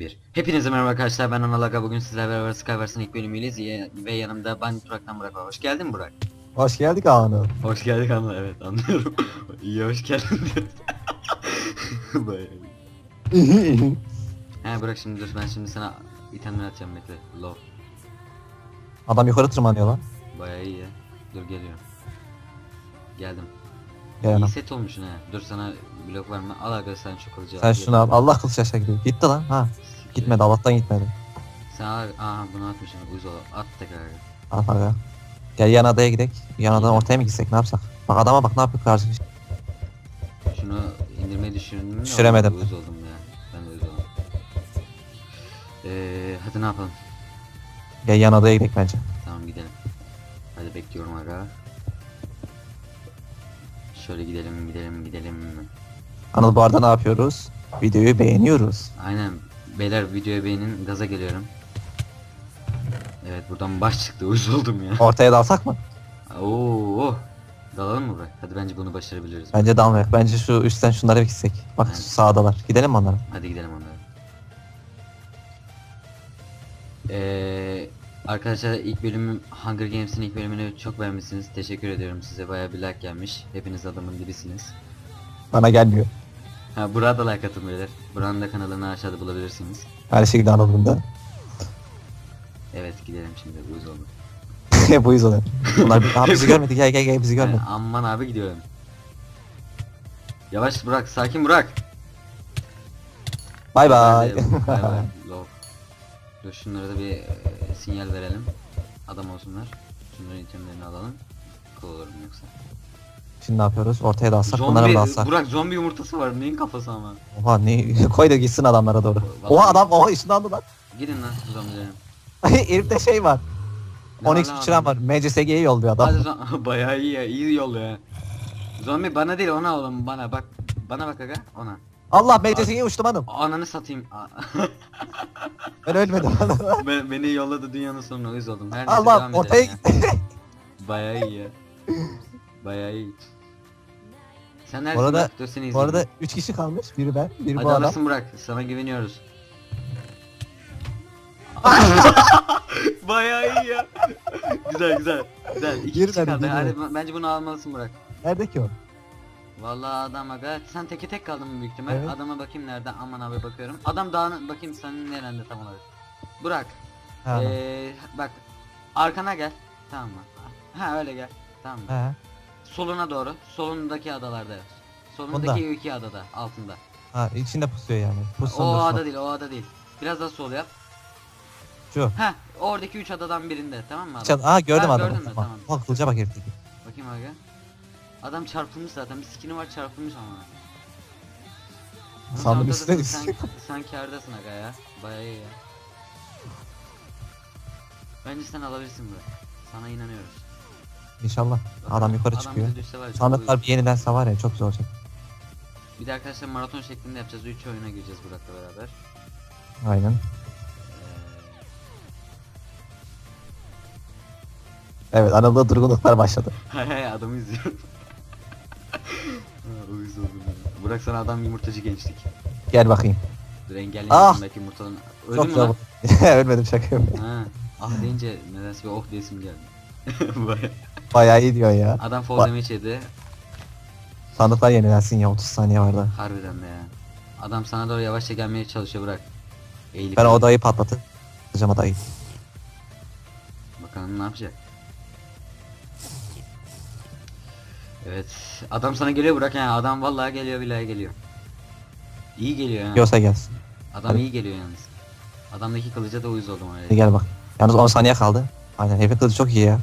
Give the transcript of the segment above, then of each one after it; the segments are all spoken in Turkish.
1. Hepinize merhaba arkadaşlar ben Anıl Aga bugün sizlerle beraber Skywars'ın ilk bölümüyle Ziya- ve yanımda ben Burak'tan Burak var. Hoş geldin Burak. Hoş geldik Anıl. Hoş geldik Anıl evet anlıyorum. İyi hoş geldin. He Burak şimdi dur ben şimdi sana itemler atacağım bekle. Low. Adam yukarı tırmanıyor lan. Bayağı iyi ya. Dur geliyorum. Geldim. Gel İyi set olmuşsun ha. Dur sana blok var mı? Al aga sen çok alıcı Sen şunu al. Allah kılıç aşağı gidiyor. Gitti lan. Ha. Gitmedi. Allah'tan gitmedi. Sen al. Aha bunu atmışsın. Uyuz ol. At tekrar. Al aga. Gel yan adaya gidelim. Yan adadan ortaya mı gitsek ne yapsak? Bak adama bak ne yapıyor karşı. Şunu indirmeyi düşündüm de Düşüremedim. Uyuz oldum ya. Ben de uyuz oldum. Eee hadi ne yapalım? Gel yan adaya gidelim bence. Tamam gidelim. Hadi bekliyorum aga. Şöyle gidelim gidelim gidelim. Anıl bu arada ne yapıyoruz? Videoyu beğeniyoruz. Aynen. Beyler videoya beğenin gaza geliyorum. Evet buradan baş çıktı uyuz oldum ya. Ortaya dalsak mı? Oo. Dalalım mı Burak? Hadi bence bunu başarabiliriz. Bence dalmayak. Bence şu üstten şunlara bir gitsek. Bak Evet. sağdalar. Gidelim mi onlara? Hadi gidelim onlara. Ee, arkadaşlar ilk bölümüm Hunger Games'in ilk bölümünü çok beğenmişsiniz. Teşekkür ediyorum size. Bayağı bir like gelmiş. Hepiniz adamın dibisiniz. Bana gelmiyor. Ha burada like atın beyler. Buranın da kanalını aşağıda bulabilirsiniz. Her şekilde Anıl'ın da. Evet gidelim şimdi uyuz oldum. Hep uyuz oluyor. Bunlar. Aa, bizi görmedi. Gel gel gel bizi görmedi. Yani, aman abi gidiyorum. Yavaş bırak, sakin bırak. Bay bay. Bay bay. Dur şunlara da bir e, sinyal verelim. Adam olsunlar. Şunların itemlerini alalım. Cool olurum yoksa. Şimdi ne yapıyoruz? Ortaya dalsak bunlara mı Zombi, dalsak? Burak zombi yumurtası var. Neyin kafası ama? Oha ne? Koy da gitsin adamlara doğru. Vallahi- Oha adam oha ışınlandı lan. Gidin lan zombilerim. Herifte şey var. Ne 12 lan uçuran var. MCSG'ye yolluyor adam. Hadi zom- bayağı iyi ya. iyi yol ya. Zombi bana değil ona oğlum bana bak. Bana bak aga ona. Allah MCSG'ye uçtum hanım. Ananı satayım. Ben ölmedim. ben, beni yolladı dünyanın sonuna uyuz oldum. Her neyse Allah devam ortaya gitti. ya. Bayağı iyi ya. Bayağı iyi. Sen neredesin Bu arada- Burak? Dur seni Bu izleyeyim. arada 3 kişi kalmış. Biri ben, biri Hadi bu adam. alırsın Burak. Sana güveniyoruz. Bayağı iyi ya. güzel güzel. Güzel. İki kişi kaldı. Hadi bence bunu almalısın Burak. Nerede ki o? Vallahi adam aga sen teke tek kaldın mı büyük ihtimal. Evet. Adama bakayım nerede. Aman abi bakıyorum. Adam dağın bakayım senin nerede tam olarak. Burak. Ha. Ee, bak arkana gel. Tamam mı? Ha öyle gel. Tamam mı? He. Soluna doğru. Solundaki adalarda. Solundaki Bunda. iki adada altında. Ha içinde pusuyor yani. Pussun o ada değil, o ada değil. Biraz daha sol yap. Şu. Heh, oradaki üç adadan birinde, tamam mı adam? Aa gördüm Ha, adamı. gördün mü? Tamam. Tamam. Bak kılıca bak herifteki. Bakayım aga. Adam çarpılmış zaten. Bir skini var çarpılmış ama. Sandım düştü. Sen, sen kârdasın aga ya. Bayağı iyi ya. Bence sen alabilirsin Burak. Sana inanıyoruz. İnşallah. Bak, Adam yukarı adam çıkıyor. Sandıklar bir yenilense var ya çok zor olacak. Bir de arkadaşlar maraton şeklinde yapacağız. 3 oyuna gireceğiz Burak'la beraber. Aynen. Ee, Evet Anıl'da durgunluklar başladı. Hay hay adamı izliyorum. Burak sana adam yumurtacı gençlik. Gel bakayım. Dur engelleyin Ah! belki yumurtadan. Öldün mü lan? zor. Ölmedim şaka yapıyorum. Ha. Ah deyince nedense bir oh diyesim geldi. Baya- Bayağı iyi diyor ya. Adam fall Ba- damage yedi. Sandıklar yenilensin ya 30 saniye var da. Harbiden de ya. Adam sana doğru yavaşça gelmeye çalışıyor Burak. Eğilip Ben odayı patlatacağım odayı. Bakalım ne yapacak. Evet. Adam sana geliyor Burak yani. Adam vallahi geliyor billahi geliyor. İyi geliyor ha. Yiyorsa gelsin. Adam Hadi. iyi geliyor yalnız. Adamdaki kılıca da uyuz oldum Hadi öyle. gel bak. Yalnız 10 saniye kaldı. Aynen herifin kılıcı çok iyi ya.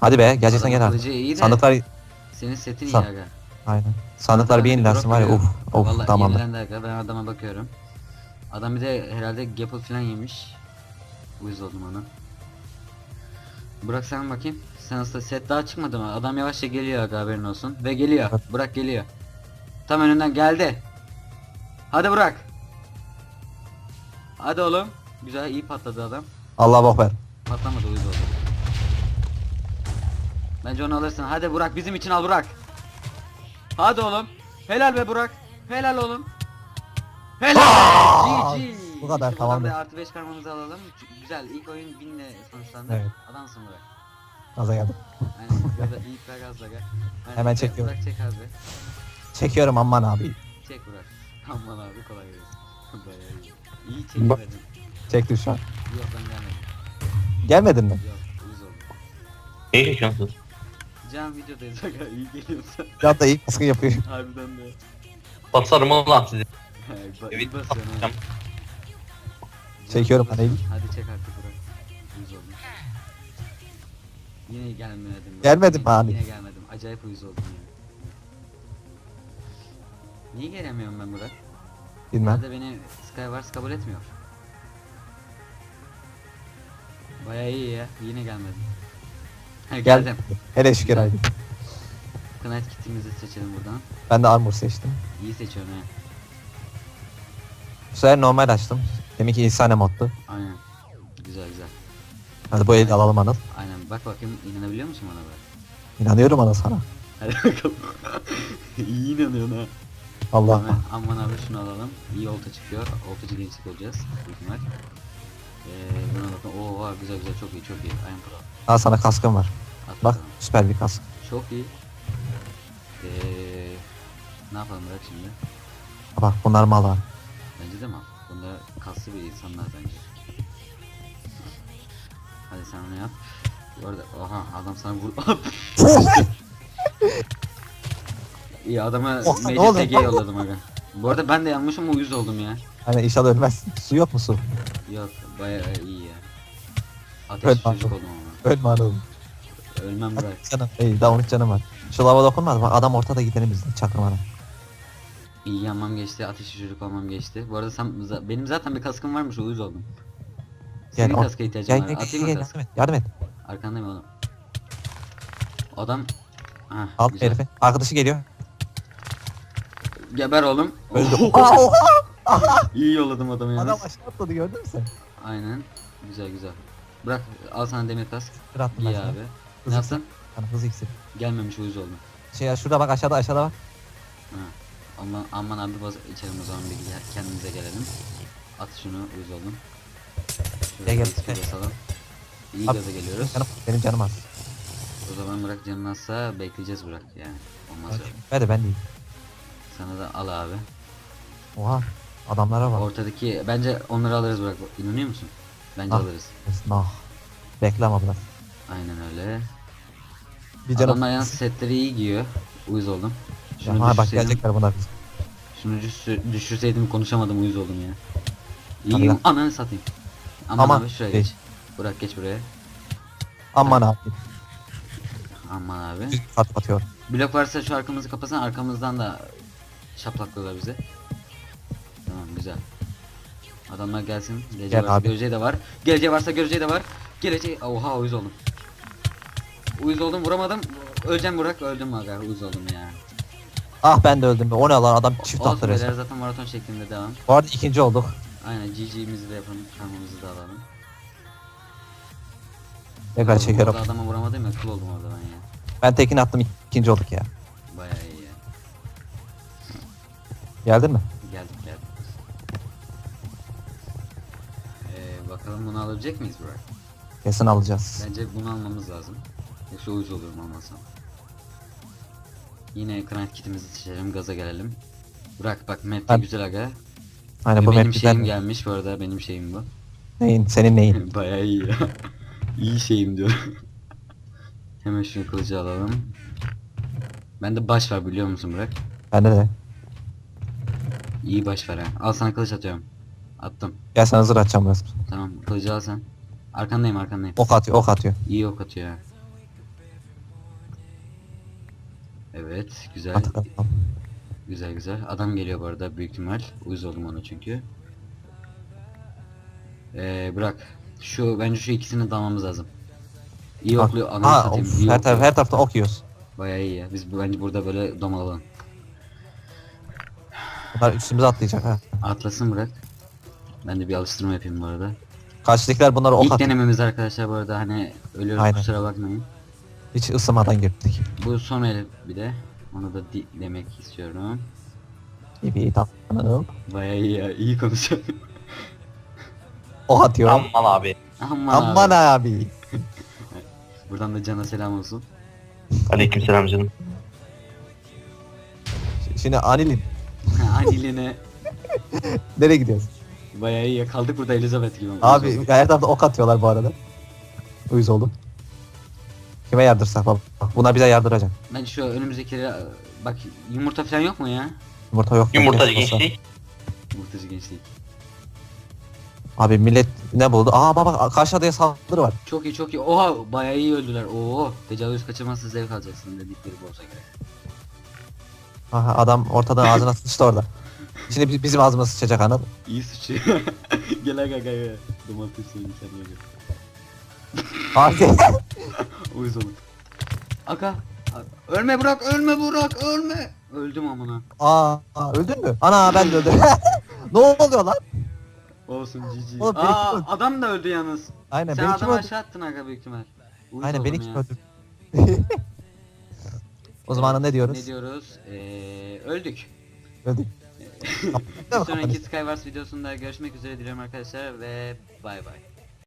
Hadi be gerçekten gel artık. Kılıcı iyi de Sandıklar senin setin iyi San- aga. aynen. Sandıklar bir yenilensin var ya uf of Vallahi tamamdır. yenilendi aga ben adama bakıyorum. Adam bir de herhalde gapple falan yemiş. Uyuz oldum ona. Burak sen bakayım. Sen aslında set daha çıkmadı mı? Adam yavaşça geliyor aga haberin olsun. Ve geliyor. Burak geliyor. Tam önünden geldi. Hadi Burak. Hadi oğlum. Güzel iyi patladı adam. Allah bak ver. Patlamadı uyuz oldu. Bence onu alırsın. Hadi Burak bizim için al Burak. Hadi oğlum. Helal be Burak. Helal oğlum. Helal. GG. Bu kadar, da artı 5 karmamızı alalım. Güzel ilk oyun winle sonuçlandı. Evet. Adamsın Burak. Gaza geldim. Aynen. Gaza ilk ver gel. Aynen, Hemen çek, çekiyorum. Burak çek abi. Çekiyorum aman abi. Çek Burak. Aman abi kolay gelsin. Bayağı iyi. İyi. Çektim şu an. Yok ben gelmedim. Gelmedin mi? Yok uyuz oldum. Ne çekiyorsun? Can videodayız aga iyi geliyorsa. Ya da ilk baskı yapıyor. Harbiden de. Basarım ulan sizi. Ba- Evet, iyi basıyorsun ha. bakacağım. Çekiyorum hani. Hadi çek artık Burak. Uyuz oldum. Yine gelmedim. Gelmedim Yine- abi. Yine gelmedim. Acayip uyuz oldum ya. Niye gelemiyorum ben Burak? Bilmem. Nerede beni Skywars kabul etmiyor. Baya iyi ya. Yine gelmedim. Ha, Gel. geldim. Hele şükür abi. Knight kitimizi seçelim buradan. Ben de armor seçtim. İyi seçiyorum ha. Bu sefer normal açtım. Demek ki insane moddu. Aynen. Güzel güzel. Hadi bu eli alalım Anıl. Aynen. Bak bakayım inanabiliyor musun bana böyle? İnanıyorum Anıl sana. Hadi bakalım. İyi inanıyorsun ha. Allah. Hemen aman abi şunu alalım. İyi olta çıkıyor. Oltacı gençlik olacağız. İhtimal. Ee, buna bakın. Oha güzel güzel çok iyi çok iyi. Aynen pro. Al sana kaskım var. At Bak bakalım. süper bir kask. Çok iyi. Ee, ne yapalım bırak şimdi? Bak bunlar mal abi. Bence de mal. Bunlar kaslı bir insanlar bence. Hadi sen onu yap. Bu arada oha adam sana vur. İyi adama Oha, ne yolladım aga. Bu arada ben de yanmışım uyuz oldum ya. Hani inşallah ölmez. Su yok mu su? Yok bayağı iyi ya. Ateş çocuk oldum ama. Ölme Anıl. Ölmem bırak. Canım. İyi daha 13 canım var. Şu lava dokunmaz. Bak adam ortada gidelim biz de çakırmana. İyi yanmam geçti, ateşli çocuk olmam geçti. Bu arada sen, za- benim zaten bir kaskım varmış, uyuz oldum. Gel, Senin al. kaska ihtiyacım Gel var. gel gel, Atayım gel mı kask? yardım et. Yardım et. Arkandayım oğlum. Adam... Hah, Al güzel. herifi. Arkadaşı geliyor. Geber oğlum. Öldü. Aa, oha! İyi yolladım adamı yalnız. Adam aşağı atladı gördün mü sen? Aynen. Güzel güzel. Bırak, al sana demir kask. Attım ben İyi sana. abi. Ne Hızlı yaptın? Sana hız iksir. Gelmemiş uyuz oldum. Şey ya şurada bak aşağıda aşağıda bak. Aman, aman abi bas içelim o zaman bir gel- kendimize gelelim. At şunu uyuz oldum. Şöyle Gel, bir gel. İyi At. gaza geliyoruz. Canım, benim canım az. O zaman bırak canın azsa bekleyeceğiz bırak yani. Olmaz öyle. De ben değil. Sana da al abi. Oha. Adamlara bak. Ortadaki bence onları alırız bırak. İnanıyor musun? Bence Ah. alırız. Nah. Bekle ama biraz. Aynen öyle. Bir canım. Adamlar yalnız setleri iyi giyiyor. Uyuz oldum. Şunu Ha bak düşürseydim, gelecekler bunlar biz. şunu düşür- düşürseydim konuşamadım uyuz oldum ya. Hadi İyi lan. ananı satayım. Aman, Aman, abi şuraya değil. geç. Burak geç buraya. Aman abi. Aman abi. At atıyor. Blok varsa şu arkamızı kapasan arkamızdan da şaplaklıyorlar bizi. Tamam güzel. Adamlar gelsin. Geleceği Gel varsa abi. göreceği de var. Geleceği varsa göreceği de var. Geleceği... Oha uyuz oldum. Uyuz oldum vuramadım. Öleceğim Burak öldüm aga uyuz oldum ya. Ah ben de öldüm. be. O ne lan adam çift attı resmen. zaten maraton şeklinde devam. Bu arada ikinci olduk. Aynen GG'mizi de yapalım. Karmamızı da alalım. Tekrar çekiyorum. Orada adama vuramadım ya kıl oldum orada ben ya. Ben tekini attım ikinci olduk ya. Bayağı iyi ya. Geldin mi? Geldik geldik. Ee, bakalım bunu alabilecek miyiz Burak? Kesin alacağız. Bence bunu almamız lazım. Yoksa uyuz olurum almazsam. Yine Knight kitimizi seçelim, gaza gelelim. Burak bak map de Ben- güzel aga. Aynen bu benim map güzel. şeyim gelmiş bu arada benim şeyim bu. Neyin? Senin neyin? Bayağı iyi ya. İyi şeyim diyor. Hemen şunu kılıcı alalım. Bende baş var biliyor musun Burak? Bende de. İyi baş var ha. Al sana kılıç atıyorum. Attım. Gel sana zırh atacağım biraz. Tamam kılıcı al sen. Arkandayım arkandayım. Ok atıyor ok atıyor. İyi ok atıyor ha. Evet güzel. At, at, at. Güzel güzel. Adam geliyor bu arada büyük ihtimal. Uyuz oldum ona çünkü. Ee, bırak. Şu bence şu ikisini dalmamız lazım. İyi Bak. okluyor. Ananı Ha, satayım. of, iyi her, taraf, okluyor. her tarafta ok yiyoruz. Bayağı iyi ya. Biz bence burada böyle domalalım. Bunlar üstümüze atlayacak ha. Atlasın bırak. Ben de bir alıştırma yapayım bu arada. Karşıdakiler bunlara ok İlk atıyor. denememiz arkadaşlar bu arada hani ölüyoruz Aynen. kusura bakmayın. Hiç ısınmadan girdik. Bu son el bir de. Onu da di- demek istiyorum. İyi bir tanım. Bayağı iyi ya. iyi konuşuyor. O atıyor. Aman abi. Aman, Aman abi. abi. Buradan da Can'a selam olsun. Aleykümselam canım. Şimdi Anil'in. Aniline Nereye gidiyoruz? bayağı iyi kaldık burada Elizabeth gibi. Abi her tarafta ok atıyorlar bu arada. Uyuz oldum. Kime yardırsak baba? Buna bize yardıracak. Ben şu önümüzdekileri bak yumurta falan yok mu ya? Yumurta yok. Yumurtacı yoksa- gençlik. Yumurtacı gençlik. Abi millet ne buldu? Aa baba karşı adaya saldırı var. Çok iyi çok iyi. Oha bayağı iyi öldüler. Oo tecavüz kaçırmazsın zevk alacaksın dedikleri bu olsa gerek. Aha adam ortadan ağzına sıçtı orada. Şimdi bi- bizim ağzımıza sıçacak mı? İyi suçu. gel aga aga. Domates suyunu sen ye. Abi. Uyuz olur. Aga. Ölme bırak ölme bırak ölme. Öldüm amına. Aa, aa, öldün mü? Ana ben de öldüm. ne oluyor lan? Olsun cici. Oğlum, Aa kim öldü? adam da öldü yalnız. Aynen Sen beni kim adamı öldürdü? aşağı attın aga büyük ihtimal. Uyuz Aynen beni oldum kim ya. öldürdü? o zaman ne diyoruz? Ne diyoruz? Ee, öldük. Öldük. Bir sonraki Skywars videosunda görüşmek üzere diliyorum arkadaşlar ve bay bay.